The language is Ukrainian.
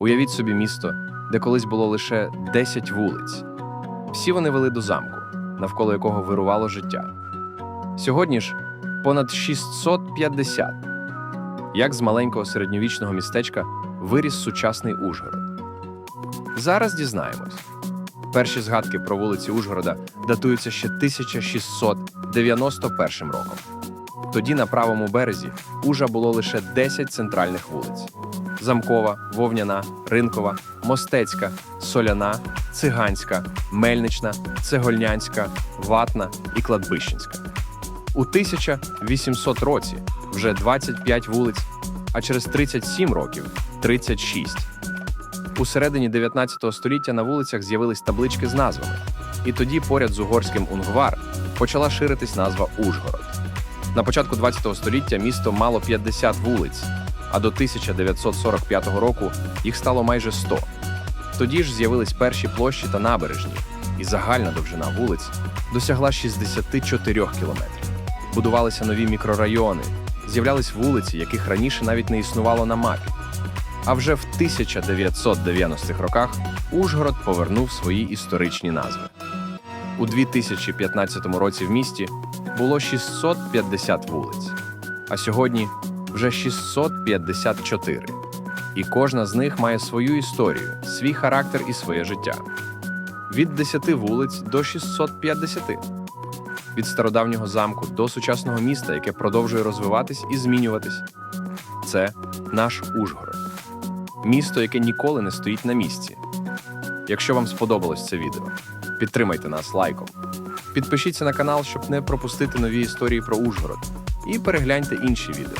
Уявіть собі місто, де колись було лише 10 вулиць. Всі вони вели до замку, навколо якого вирувало життя. Сьогодні ж понад 650. Як з маленького середньовічного містечка виріс сучасний Ужгород. Зараз дізнаємось. Перші згадки про вулиці Ужгорода датуються ще 1691 роком. Тоді на правому березі Ужа було лише 10 центральних вулиць: Замкова, Вовняна, Ринкова, Мостецька, Соляна, Циганська, Мельнична, Цегольнянська, Ватна і Кладбищенська. У 1800 році вже 25 вулиць, а через 37 років 36. У середині 19 століття на вулицях з'явились таблички з назвами, і тоді поряд з угорським Унгвар почала ширитись назва Ужгород. На початку 20 століття місто мало 50 вулиць, а до 1945 року їх стало майже 100. Тоді ж з'явились перші площі та набережні, і загальна довжина вулиць досягла 64 кілометрів. Будувалися нові мікрорайони, з'являлись вулиці, яких раніше навіть не існувало на мапі. А вже в 1990-х роках Ужгород повернув свої історичні назви. У 2015 році в місті було 650 вулиць, а сьогодні вже 654. І кожна з них має свою історію, свій характер і своє життя. Від 10 вулиць до 650. Від стародавнього замку до сучасного міста, яке продовжує розвиватись і змінюватись. Це наш Ужгород. Місто, яке ніколи не стоїть на місці. Якщо вам сподобалось це відео, підтримайте нас лайком. Підпишіться на канал, щоб не пропустити нові історії про Ужгород. І перегляньте інші відео.